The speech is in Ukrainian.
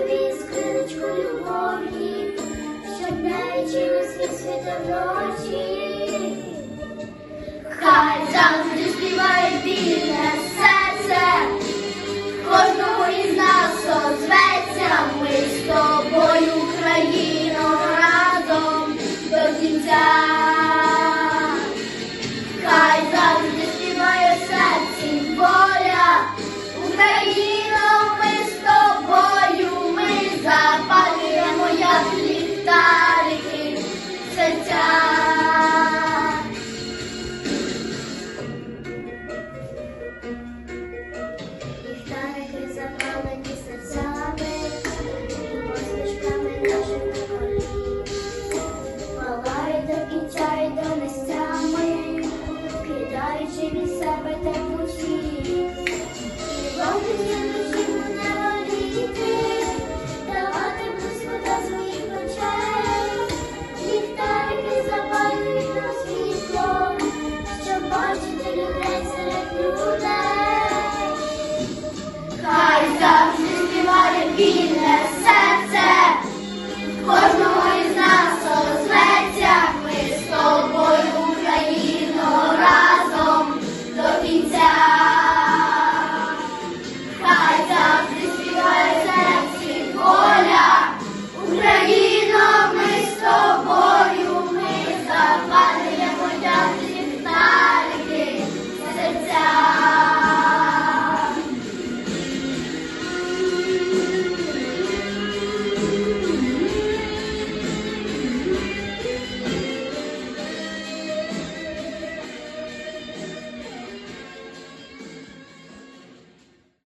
тобі скриночку любові, щоб вечір світ ночі. Хай завжди Кидаючи від себе те Yeah.